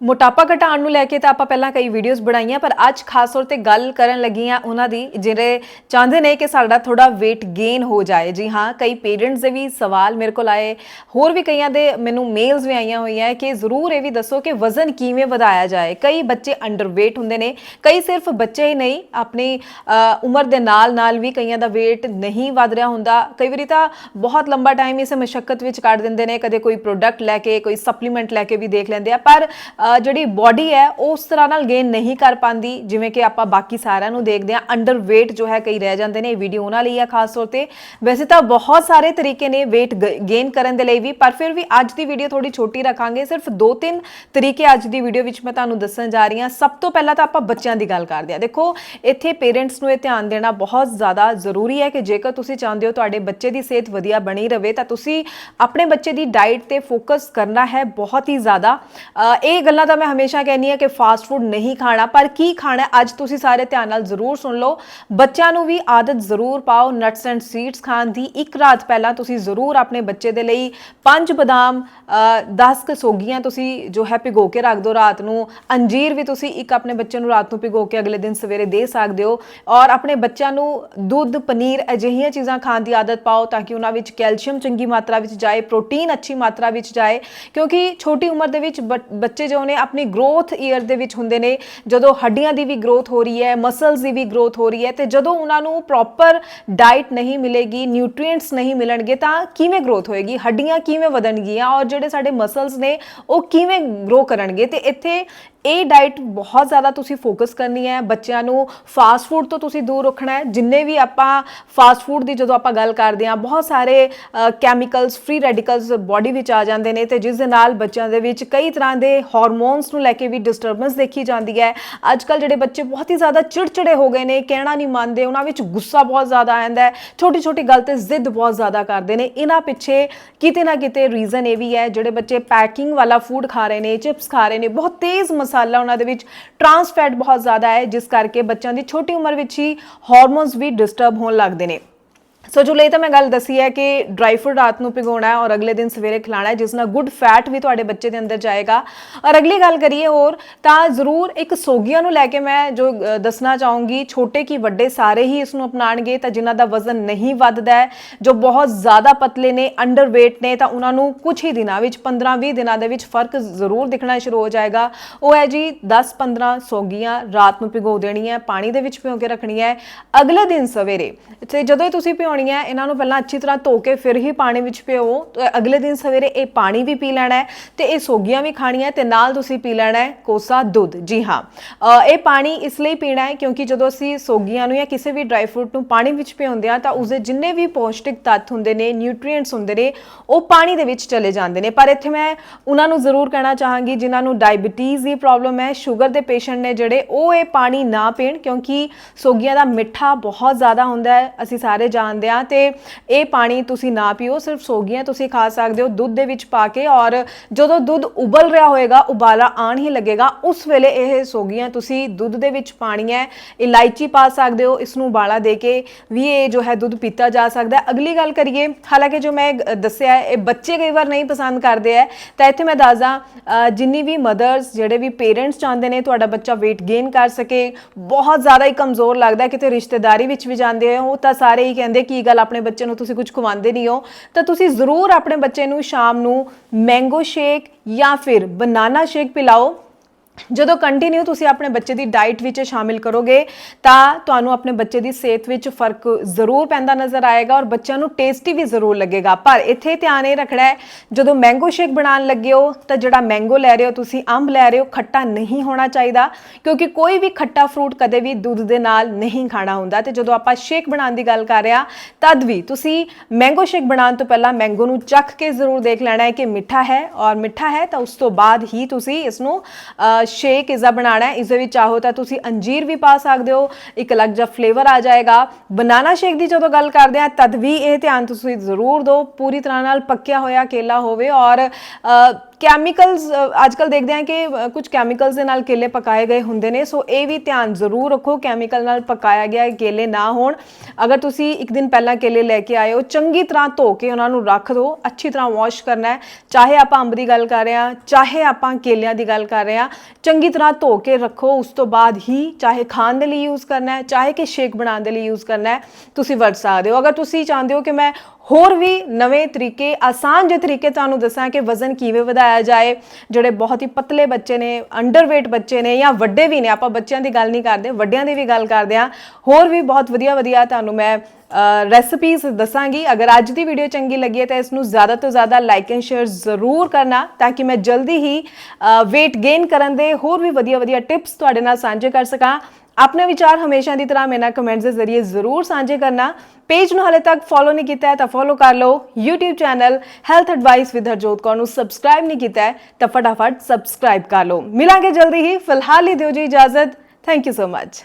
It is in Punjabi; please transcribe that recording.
ਮੋਟਾਪਾ ਘਟਾਉਣ ਨੂੰ ਲੈ ਕੇ ਤਾਂ ਆਪਾਂ ਪਹਿਲਾਂ ਕਈ ਵੀਡੀਓਜ਼ ਬਣਾਈਆਂ, ਪਰ ਅੱਜ ਖਾਸ ਤੌਰ ਤੇ ਗੱਲ ਕਰਨ ਲੱਗੀ ਹਾਂ ਉਹਨਾਂ ਦੀ, ਜਿਹੜੇ ਚਾਹੁੰਦੇ ਨੇ ਕਿ ਸਾਡਾ ਥੋੜਾ weight gain ਹੋ ਜਾਏ। ਜੀ ਹਾਂ, ਕਈ ਪੇਰੈਂਟਸ ਦੇ ਵੀ ਸਵਾਲ ਮੇਰੇ ਕੋਲ ਆਏ, ਹੋਰ ਵੀ ਕਈਆਂ ਦੇ ਮੈਨੂੰ ਮੇਲਸ ਵੀ ਆਈਆਂ ਹੋਈਆਂ ਕਿ ਜ਼ਰੂਰ ਇਹ ਵੀ ਦੱਸੋ ਕਿ ਵਜ਼ਨ ਕਿਵੇਂ ਵਧਾਇਆ ਜਾਏ। ਕਈ ਬੱਚੇ ਅੰਡਰਵੇਟ ਹੁੰਦੇ ਨੇ, ਕਈ ਸਿਰਫ ਬੱਚੇ ਹੀ ਨਹੀਂ, ਆਪਣੀ ਉਮਰ ਦੇ ਨਾਲ ਨਾਲ ਵੀ ਕਈਆਂ ਦਾ weight ਨਹੀਂ ਵਧ ਰਿਹਾ ਹੁੰਦਾ। ਕਈ ਵਾਰੀ ਤਾਂ ਬਹੁਤ ਲੰਬਾ ਟਾਈਮ ਇਸੇ ਮਸ਼ੱਕਤ ਵਿੱਚ ਕੱਢ ਦਿੰਦੇ ਨੇ, ਕਦੇ ਕੋਈ ਪ੍ਰੋਡਕਟ ਲੈ ਕੇ, ਕੋਈ ਸਪਲੀਮੈਂਟ ਲੈ ਕੇ ਵੀ ਦੇਖ ਲੈਂਦੇ ਆ, ਪਰ ਜਿਹੜੀ ਬਾਡੀ ਹੈ, ਉਹ ਉਸ ਤਰ੍ਹਾਂ ਨਾਲ ਗੇਨ ਨਹੀਂ ਕਰ ਪਾਉਂਦੀ, ਜਿਵੇਂ ਕਿ ਆਪਾਂ ਬਾਕੀ ਸਾਰਿਆਂ ਨੂੰ ਦੇਖਦੇ ਆ ਅੰਡਰਵੇਟ ਜੋ ਹੈ ਕਈ ਰਹਿ ਜਾਂਦੇ ਨੇ, ਇਹ ਵੀਡੀਓ ਉਹਨਾਂ ਲਈ ਆ ਖਾਸ ਤੌਰ ਤੇ। ਵੈਸੇ ਤਾਂ ਬਹੁਤ ਸਾਰੇ ਤਰੀਕੇ ਨੇ weight ਗੇਨ ਕਰਨ ਦੇ ਲਈ ਵੀ, ਪਰ ਫਿਰ ਵੀ ਅੱਜ ਦੀ ਵੀਡੀਓ ਥੋੜੀ ਛੋਟੀ ਰੱਖਾਂਗੇ, ਸਿਰਫ ਦੋ ਤਿੰਨ ਤਰੀਕੇ ਅੱਜ ਦੀ ਵੀਡੀਓ ਵਿੱਚ ਮੈਂ ਤੁਹਾਨੂੰ ਦੱਸਣ ਜਾ ਰਹੀ ਹਾਂ। ਸਭ ਤੋਂ ਪਹਿਲਾਂ ਤਾਂ ਆਪਾਂ ਬੱਚਿਆਂ ਦੀ ਗੱਲ ਕਰਦੇ ਆ ਦੇਖੋ, ਇੱਥੇ ਪੇਰੈਂਟਸ ਨੂੰ ਇਹ ਧਿਆਨ ਦੇਣਾ ਬਹੁਤ ਜ਼ਿਆਦਾ ਜ਼ਰੂਰੀ ਹੈ ਕਿ ਜੇਕਰ ਤੁਸੀਂ ਚਾਹੁੰਦੇ ਹੋ ਤੁਹਾਡੇ ਬੱਚੇ ਦੀ ਸਿਹਤ ਵਧੀਆ ਬਣੀ ਰਹੇ ਤਾਂ ਤੁਸੀਂ ਆਪਣੇ ਬੱਚੇ ਦੀ ਡਾਈਟ ਤੇ ਫੋਕਸ ਕਰਨਾ ਹੈ ਬਹੁਤ ਹੀ ਜ਼ਿਆਦਾ। ਇਹ ਗੱਲ ਤਾਂ ਮੈਂ ਹਮੇਸ਼ਾ ਕਹਿੰਦੀ ਹਾਂ ਕਿ ਫਾਸਟ ਫੂਡ ਨਹੀਂ ਖਾਣਾ, ਪਰ ਕੀ ਖਾਣਾ ਅੱਜ ਤੁਸੀਂ ਸਾਰੇ ਧਿਆਨ ਨਾਲ ਜ਼ਰੂਰ ਸੁਣ ਲਓ। ਬੱਚਿਆਂ ਨੂੰ ਵੀ ਆਦਤ ਜ਼ਰੂਰ ਪਾਓ ਨਟਸ ਐਂਡ ਸੀਡਸ ਖਾਣ ਦੀ। ਇੱਕ ਰਾਤ ਪਹਿਲਾਂ ਤੁਸੀਂ ਜ਼ਰੂਰ ਆਪਣੇ ਬੱਚੇ ਦੇ ਲਈ ਪੰਜ ਬਦਾਮ 10 ਕਸੋਗੀਆਂ ਤੁਸੀਂ ਜੋ ਹੈ ਭਿਗੋ ਕੇ ਰੱਖ ਦਿਓ ਰਾਤ ਨੂੰ। ਅੰਜੀਰ ਵੀ ਤੁਸੀਂ ਇੱਕ ਆਪਣੇ ਬੱਚੇ ਨੂੰ ਰਾਤ ਨੂੰ ਭਿਗੋ ਕੇ ਅਗਲੇ ਦਿਨ ਸਵੇਰੇ ਦੇ ਸਕਦੇ ਹੋ। ਔਰ ਆਪਣੇ ਬੱਚਿਆਂ ਨੂੰ ਦੁੱਧ, ਪਨੀਰ ਅਜਿਹੀਆਂ ਚੀਜ਼ਾਂ ਖਾਣ ਦੀ ਆਦਤ ਪਾਓ ਤਾਂ ਕਿ ਉਹਨਾਂ ਵਿੱਚ ਕੈਲਸ਼ੀਅਮ ਚੰਗੀ ਮਾਤਰਾ ਵਿੱਚ ਜਾਏ, ਪ੍ਰੋਟੀਨ ਅੱਛੀ ਮਾਤਰਾ ਵਿੱਚ ਜਾਏ। ਕਿਉਂਕਿ ਛੋਟੀ ਉਮਰ ਦੇ ਵਿੱਚ ਬ- ਬੱਚੇ ਜੋ ਨੇ ਆਪਣੀ ਗਰੋਥ ਈਅਰ ਦੇ ਵਿੱਚ ਹੁੰਦੇ ਨੇ, ਜਦੋਂ ਹੱਡੀਆਂ ਦੀ ਵੀ ਗਰੋਥ ਹੋ ਰਹੀ ਹੈ ਮਸਲਸ ਦੀ ਵੀ ਗਰੋਥ ਹੋ ਰਹੀ ਹੈ, ਤੇ ਜਦੋਂ ਉਹਨਾਂ ਨੂੰ ਪ੍ਰੋਪਰ ਡਾਈਟ ਨਹੀਂ ਮਿਲੇਗੀ ਨਿਊਟ੍ਰੀਐਂਟਸ ਨਹੀਂ ਮਿਲਣਗੇ, ਤਾਂ ਕਿਵੇਂ ਗਰੋਥ ਹੋਏਗੀ? ਹੱਡੀਆਂ ਕਿਵੇਂ ਵਧਣਗੀਆਂ? ਔਰ ਜਿਹੜੇ ਸਾਡੇ ਮਸਲਸ ਨੇ, ਉਹ ਕਿਵੇਂ ਗਰੋ ਕਰਨਗੇ? ਤੇ ਇੱਥੇ ਇਹ ਡਾਈਟ ਬਹੁਤ ਜ਼ਿਆਦਾ ਤੁਸੀਂ ਫੋਕਸ ਕਰਨੀ ਹੈ। ਬੱਚਿਆਂ ਨੂੰ ਫਾਸਟ ਫੂਡ ਤੋਂ ਤੁਸੀਂ ਦੂਰ ਰੱਖਣਾ ਹੈ। ਜਿੰਨੇ ਵੀ ਆਪਾਂ ਫਾਸਟ ਫੂਡ ਦੀ ਜਦੋਂ ਆਪਾਂ ਗੱਲ ਕਰਦੇ ਹਾਂ, ਬਹੁਤ ਸਾਰੇ ਕੈਮੀਕਲਸ ਫ੍ਰੀ ਰੈਡੀਕਲਸ ਬਾਡੀ ਵਿੱਚ ਆ ਜਾਂਦੇ ਨੇ ਤੇ ਜਿਸ ਦੇ ਨਾਲ ਬੱਚਿਆਂ ਦੇ ਵਿੱਚ ਕਈ ਤਰ੍ਹਾਂ ਦੇ ਹਾਰਮੋਨਸ ਨੂੰ ਲੈ ਕੇ ਵੀ ਡਿਸਟਰਬੈਂਸ ਦੇਖੀ ਜਾਂਦੀ ਹੈ। ਅੱਜ ਕੱਲ ਜਿਹੜੇ ਬੱਚੇ ਬਹੁਤ ਹੀ ਜ਼ਿਆਦਾ ਚਿੜਚਿੜੇ ਹੋ ਗਏ ਨੇ, ਕਹਿਣਾ ਨਹੀਂ ਮੰਨਦੇ, ਉਹਨਾਂ ਵਿੱਚ ਗੁੱਸਾ ਬਹੁਤ ਜ਼ਿਆਦਾ ਆਉਂਦਾ ਹੈ। ਛੋਟੀ ਛੋਟੀ ਗੱਲ ਤੇ ਜ਼ਿੱਦ ਬਹੁਤ ਜ਼ਿਆਦਾ ਕਰਦੇ ਨੇ। ਇਹਨਾਂ ਪਿੱਛੇ ਕਿਤੇ ਨਾ ਕਿਤੇ ਰੀਜ਼ਨ ਇਹ ਵੀ ਹੈ, ਜਿਹੜੇ ਬੱਚੇ ਪੈਕਿੰਗ ਵਾਲਾ ਫੂਡ ਖਾ ਰਹੇ ਨੇ ਚਿਪਸ ਖਾ ਰਹੇ ਨੇ, ਬਹੁਤ ਤੇਜ਼ ਮਸਾਲਾ ਉਹਨਾਂ ਦੇ ਵਿੱਚ ਟਰਾਂਸ ਫੈਟ ਬਹੁਤ ਜ਼ਿਆਦਾ ਹੈ, ਜਿਸ ਕਰਕੇ ਬੱਚਿਆਂ ਦੀ ਛੋਟੀ ਉਮਰ ਵਿੱਚ ਹੀ ਹਾਰਮੋਨਸ ਵੀ ਡਿਸਟਰਬ ਹੋਣ ਲੱਗਦੇ ਨੇ। ਸੋ ਜੋ ਲਈ ਤਾਂ ਮੈਂ ਗੱਲ ਦੱਸੀ ਹੈ ਕਿ ਡਰਾਈ ਫਰੂਟ ਰਾਤ ਨੂੰ ਭਿਗੋਣਾ ਹੈ ਔਰ ਅਗਲੇ ਦਿਨ ਸਵੇਰੇ ਖਿਲਾਣਾ ਹੈ, ਜਿਸ ਨਾਲ ਗੁੱਡ ਫੈਟ ਵੀ ਤੁਹਾਡੇ ਬੱਚੇ ਦੇ ਅੰਦਰ ਜਾਏਗਾ। ਔਰ ਅਗਲੀ ਗੱਲ ਕਰੀਏ ਹੋਰ, ਤਾਂ ਜ਼ਰੂਰ ਇੱਕ ਸੋਗੀਆਂ ਨੂੰ ਲੈ ਕੇ ਮੈਂ ਜੋ ਦੱਸਣਾ ਚਾਹੂੰਗੀ, ਛੋਟੇ ਕੀ ਵੱਡੇ ਸਾਰੇ ਹੀ ਇਸ ਨੂੰ ਅਪਣਾਣਗੇ ਤਾਂ ਜਿਨ੍ਹਾਂ ਦਾ ਵਜ਼ਨ ਨਹੀਂ ਵੱਧਦਾ ਹੈ, ਜੋ ਬਹੁਤ ਜ਼ਿਆਦਾ ਪਤਲੇ ਨੇ ਅੰਡਰਵੇਟ ਨੇ, ਤਾਂ ਉਹਨਾਂ ਨੂੰ ਕੁਝ ਹੀ ਦਿਨਾਂ ਵਿੱਚ 15-20 ਦਿਨਾਂ ਦੇ ਵਿੱਚ ਫ਼ਰਕ ਜ਼ਰੂਰ ਦਿਖਣਾ ਸ਼ੁਰੂ ਹੋ ਜਾਏਗਾ। ਉਹ ਹੈ ਜੀ 10-15 ਸੋਗੀਆਂ ਰਾਤ ਨੂੰ ਭਿਗੋ ਦੇਣੀ ਹੈ ਪਾਣੀ ਦੇ ਵਿੱਚ ਭਿਓ ਕੇ ਰੱਖਣੀ ਹੈ। ਅਗਲੇ ਦਿਨ ਸਵੇਰੇ, ਤੇ ਜਦੋਂ ਹੀ ਤੁਸੀਂ ਭਿਉਣੀ ਇਹਨਾਂ ਨੂੰ ਪਹਿਲਾਂ ਅੱਛੀ ਤਰ੍ਹਾਂ ਧੋ ਕੇ ਫਿਰ ਹੀ ਪਾਣੀ ਵਿੱਚ ਭਿਓ। ਅਗਲੇ ਦਿਨ ਸਵੇਰੇ ਇਹ ਪਾਣੀ ਵੀ ਪੀ ਲੈਣਾ ਹੈ ਤੇ ਇਹ ਸੋਗੀਆਂ ਵੀ ਖਾਣੀਆਂ ਤੇ ਨਾਲ ਤੁਸੀਂ ਪੀ ਲੈਣਾ ਹੈ ਕੋਸਾ ਦੁੱਧ। ਜੀ ਹਾਂ। ਇਹ ਪਾਣੀ ਇਸ ਲਈ ਪੀਣਾ ਹੈ ਕਿਉਂਕਿ ਜਦੋਂ ਅਸੀਂ ਸੋਗੀਆਂ ਨੂੰ ਜਾਂ ਕਿਸੇ ਵੀ ਡਰਾਈ ਫਰੂਟ ਨੂੰ ਪਾਣੀ ਵਿੱਚ ਭਿਉਂਦੇ ਆ ਤਾਂ ਉਸਦੇ ਜਿੰਨੇ ਵੀ ਪੌਸ਼ਟਿਕ ਤੱਤ ਹੁੰਦੇ ਨੇ, ਨਿਊਟ੍ਰੀਐਂਟਸ ਹੁੰਦੇ ਨੇ, ਉਹ ਪਾਣੀ ਦੇ ਵਿੱਚ ਚਲੇ ਜਾਂਦੇ ਨੇ। ਪਰ ਇੱਥੇ ਮੈਂ ਉਹਨਾਂ ਨੂੰ ਜ਼ਰੂਰ ਕਹਿਣਾ ਚਾਹਾਂਗੀ ਜਿਨ੍ਹਾਂ ਨੂੰ ਡਾਇਬੀਟੀਜ਼ ਦੀ ਪ੍ਰੋਬਲਮ ਹੈ, ਸ਼ੂਗਰ ਦੇ ਪੇਸ਼ੈਂਟ ਨੇ ਜਿਹੜੇ, ਉਹ ਇਹ ਪਾਣੀ ਨਾ ਪੀਣ ਕਿਉਂਕਿ ਸੋਗੀਆਂ ਦਾ ਮਿੱਠਾ ਬਹੁਤ ਜ਼ਿਆਦਾ ਹੁੰਦਾ ਹੈ। ਅਸੀਂ ਸਾਰੇ ਜਾਣਦੇ ਹਾਂ ਤੇ ਇਹ ਪਾਣੀ ਤੁਸੀਂ ਨਾ ਪੀਓ, ਸਿਰਫ ਸੋਗੀਆਂ ਤੁਸੀਂ ਖਾ ਸਕਦੇ ਹੋ, ਦੁੱਧ ਦੇ ਵਿੱਚ ਪਾ ਕੇ ਔਰ ਜਦੋਂ ਦੁੱਧ ਉਬਲ ਰਿਹਾ ਹੋਏਗਾ, ਉਬਾਲਾ ਆਣ ਹੀ ਲੱਗੇਗਾ, ਉਸ ਵੇਲੇ ਇਹ ਸੋਗੀਆਂ ਤੁਸੀਂ ਦੁੱਧ ਦੇ ਵਿੱਚ ਪਾਣੀ ਹੈ ਇਲਾਇਚੀ ਪਾ ਸਕਦੇ ਹੋ, ਇਸ ਨੂੰ ਉਬਾਲਾ ਦੇ ਕੇ ਵੀ ਇਹ ਜੋ ਹੈ ਦੁੱਧ ਪੀਤਾ ਜਾ ਸਕਦਾ ਹੈ। ਅਗਲੀ ਗੱਲ ਕਰੀਏ, ਹਾਲਾਂਕਿ ਜੋ ਮੈਂ ਦੱਸਿਆ ਹੈ, ਇਹ ਬੱਚੇ ਕਈ ਵਾਰ ਨਹੀਂ ਪਸੰਦ ਕਰਦੇ ਹੈ, ਤਾਂ ਇੱਥੇ ਮੈਂ ਦੱਸਦਾ ਜਿੰਨੀ ਵੀ ਮਦਰਸ ਜਿਹੜੇ ਵੀ ਪੇਰੈਂਟਸ ਚਾਹੁੰਦੇ ਨੇ ਤੁਹਾਡਾ ਬੱਚਾ weight gain ਕਰ ਸਕੇ, ਬਹੁਤ ਜ਼ਿਆਦਾ ਹੀ ਕਮਜ਼ੋਰ ਲੱਗਦਾ ਕਿਤੇ ਰਿਸ਼ਤੇਦਾਰੀ ਵਿੱਚ ਵੀ ਜਾਂਦੇ ਹੋ, ਤਾਂ ਸਾਰੇ ਹੀ ਕਹਿੰਦੇ ਕੀ ਗੱਲ ਆਪਣੇ ਬੱਚੇ ਨੂੰ ਤੁਸੀਂ ਕੁਝ ਖਵਾਉਂਦੇ ਨਹੀਂ ਹੋ? ਤਾਂ ਤੁਸੀਂ ਜ਼ਰੂਰ ਆਪਣੇ ਬੱਚੇ ਨੂੰ ਸ਼ਾਮ ਨੂੰ ਮੈਂਗੋ ਸ਼ੇਕ ਜਾਂ ਫਿਰ ਬਨਾਨਾ ਸ਼ੇਕ ਪਿਲਾਓ। ਜਦੋਂ ਕੰਟੀਨਿਊ ਤੁਸੀਂ ਆਪਣੇ ਬੱਚੇ ਦੀ ਡਾਈਟ ਵਿੱਚ ਸ਼ਾਮਿਲ ਕਰੋਗੇ, ਤਾਂ ਤੁਹਾਨੂੰ ਆਪਣੇ ਬੱਚੇ ਦੀ ਸਿਹਤ ਵਿੱਚ ਫ਼ਰਕ ਜ਼ਰੂਰ ਪੈਂਦਾ ਨਜ਼ਰ ਆਏਗਾ ਔਰ ਬੱਚਿਆਂ ਨੂੰ ਟੇਸਟੀ ਵੀ ਜ਼ਰੂਰ ਲੱਗੇਗਾ। ਪਰ ਇੱਥੇ ਧਿਆਨ ਇਹ ਰੱਖਣਾ ਹੈ, ਜਦੋਂ ਮੈਂਗੋ ਸ਼ੇਕ ਬਣਾਉਣ ਲੱਗੇ ਹੋ, ਤਾਂ ਜਿਹੜਾ ਮੈਂਗੋ ਲੈ ਰਹੇ ਹੋ ਤੁਸੀਂ, ਅੰਬ ਲੈ ਰਹੇ ਹੋ, ਖੱਟਾ ਨਹੀਂ ਹੋਣਾ ਚਾਹੀਦਾ, ਕਿਉਂਕਿ ਕੋਈ ਵੀ ਖੱਟਾ ਫਰੂਟ ਕਦੇ ਵੀ ਦੁੱਧ ਦੇ ਨਾਲ ਨਹੀਂ ਖਾਣਾ ਹੁੰਦਾ। ਤੇ ਜਦੋਂ ਆਪਾਂ ਸ਼ੇਕ ਬਣਾਉਣ ਦੀ ਗੱਲ ਕਰ ਰਹੇ ਹਾਂ, ਤਦ ਵੀ ਤੁਸੀਂ ਮੈਂਗੋ ਸ਼ੇਕ ਬਣਾਉਣ ਤੋਂ ਪਹਿਲਾਂ ਮੈਂਗੋ ਨੂੰ ਚੱਖ ਕੇ ਜ਼ਰੂਰ ਦੇਖ ਲੈਣਾ ਹੈ ਕਿ ਮਿੱਠਾ ਹੈ। ਔਰ ਮਿੱਠਾ ਹੈ ਤਾਂ ਉਸ ਤੋਂ ਬਾਅਦ ਹੀ ਤੁਸੀਂ ਇਸ ਨੂੰ ਸ਼ੇਕ ਇਸ ਦਾ ਬਣਾਉਣਾ ਹੈ, ਇਸ ਦੇ ਵਿੱਚ ਚਾਹੋ ਤਾਂ ਤੁਸੀਂ ਅੰਜੀਰ ਵੀ ਪਾ ਸਕਦੇ ਹੋ। ਇੱਕ ਅਲੱਗ ਜਿਹਾ ਫਲੇਵਰ ਆ ਜਾਏਗਾ। ਬਨਾਨਾ ਸ਼ੇਕ ਦੀ ਜਦੋਂ ਗੱਲ ਕਰਦੇ ਹਾਂ, ਤਦ ਵੀ ਇਹ ਧਿਆਨ ਤੁਸੀਂ ਜ਼ਰੂਰ ਦਿਓ। ਪੂਰੀ ਤਰ੍ਹਾਂ ਨਾਲ ਪੱਕਿਆ ਹੋਇਆ ਕੇਲਾ ਹੋਵੇ ਔਰ ਕੈਮੀਕਲਸ ਅੱਜ ਅੱਜਕੱਲ ਦੇਖਦੇ ਹਾਂ ਕਿ ਅ, ਕੁਝ ਕੈਮੀਕਲਸ ਦੇ ਨਾਲ ਕੇਲੇ ਪਕਾਏ ਗਏ ਹੁੰਦੇ ਨੇ ਸੋ ਇਹ ਵੀ ਧਿਆਨ ਜ਼ਰੂਰ ਰੱਖੋ ਕੈਮੀਕਲ ਨਾਲ ਪਕਾਇਆ ਗਿਆ ਕੇਲੇ ਨਾ ਹੋਣ। ਅਗਰ ਤੁਸੀਂ ਇੱਕ ਦਿਨ ਪਹਿਲਾਂ ਕੇਲੇ ਲੈ ਕੇ ਆਏ ਹੋ ਚੰਗੀ ਤਰ੍ਹਾਂ ਧੋ ਕੇ ਉਹਨਾਂ ਨੂੰ ਰੱਖ ਦਿਓ ਅੱਛੀ ਤਰ੍ਹਾਂ ਵਾਸ਼ ਕਰਨਾ ਹੈ। ਚਾਹੇ ਆਪਾਂ ਅੰਬ ਦੀ ਗੱਲ ਕਰ ਰਹੇ ਹਾਂ ਚਾਹੇ ਆਪਾਂ ਕੇਲਿਆਂ ਦੀ ਗੱਲ ਕਰ ਰਹੇ ਹਾਂ ਚੰਗੀ ਤਰ੍ਹਾਂ ਧੋ ਕੇ ਰੱਖੋ ਉਸ ਤੋਂ ਬਾਅਦ ਹੀ ਚਾਹੇ ਖਾਣ ਦੇ ਲਈ ਯੂਜ਼ ਕਰਨਾ ਹੈ ਚਾਹੇ ਕਿ ਸ਼ੇਕ ਬਣਾਉਣ ਦੇ ਲਈ ਯੂਜ਼ ਕਰਨਾ ਹੈ ਤੁਸੀਂ ਵਰਤ ਸਕਦੇ ਹੋ। ਅਗਰ ਤੁਸੀਂ ਚਾਹੁੰਦੇ ਹੋ ਕਿ ਮੈਂ ਹੋਰ ਵੀ ਨਵੇਂ ਤਰੀਕੇ, ਆਸਾਨ ਜਿਹੇ ਤਰੀਕੇ ਤੁਹਾਨੂੰ ਦੱਸਾਂ ਕਿ ਵਜ਼ਨ ਕਿਵੇਂ ਵਧਾਇਆ ਜਾਏ, ਜਿਹੜੇ ਬਹੁਤ ਹੀ ਪਤਲੇ ਬੱਚੇ ਨੇ ਅੰਡਰਵੇਟ ਬੱਚੇ ਨੇ ਜਾਂ ਵੱਡੇ ਵੀ ਨੇ, ਆਪਾਂ ਬੱਚਿਆਂ ਦੀ ਗੱਲ ਨਹੀਂ ਕਰਦੇ, ਵੱਡਿਆਂ ਦੀ ਵੀ ਗੱਲ ਕਰਦੇ ਹਾਂ। ਹੋਰ ਵੀ ਬਹੁਤ ਵਧੀਆ ਵਧੀਆ ਤੁਹਾਨੂੰ ਮੈਂ ਰੈਸਪੀਜ਼ ਦੱਸਾਂਗੀ। ਅਗਰ ਅੱਜ ਦੀ ਵੀਡੀਓ ਚੰਗੀ ਲੱਗੀ ਹੈ ਤਾਂ ਇਸ ਨੂੰ ਜ਼ਿਆਦਾ ਤੋਂ ਜ਼ਿਆਦਾ ਲਾਈਕ ਐਂਡ ਸ਼ੇਅਰ ਜ਼ਰੂਰ ਕਰਨਾ ਤਾਂ ਕਿ ਮੈਂ ਜਲਦੀ ਹੀ weight gain ਕਰਨ ਦੇ ਹੋਰ ਵੀ ਵਧੀਆ ਵਧੀਆ ਟਿਪਸ ਤੁਹਾਡੇ ਨਾਲ ਸਾਂਝੇ ਕਰ ਸਕਾਂ। ਆਪਣੇ ਵਿਚਾਰ ਹਮੇਸ਼ਾ ਦੀ ਤਰ੍ਹਾਂ ਮੇਰੇ ਨਾਲ ਕਮੈਂਟਸ ਦੇ ਜ਼ਰੀਏ ਜ਼ਰੂਰ ਸਾਂਝੇ ਕਰਨਾ। ਪੇਜ ਨੂੰ ਹਾਲੇ ਤੱਕ ਫੋਲੋ ਨਹੀਂ ਕੀਤਾ ਹੈ ਤਾਂ ਫੋਲੋ ਕਰ ਲਓ। YouTube channel health advice with Harjot Kaur ਨੂੰ ਸਬਸਕ੍ਰਾਈਬ ਨਹੀਂ ਕੀਤਾ ਹੈ ਤਾਂ ਫਟਾਫਟ ਸਬਸਕ੍ਰਾਈਬ ਕਰ ਲਓ। ਮਿਲਾਂਗੇ ਜਲਦੀ ਹੀ। ਫਿਲਹਾਲ ਹੀ ਦਿਓ ਜੀ ਇਜਾਜ਼ਤ। Thank you so much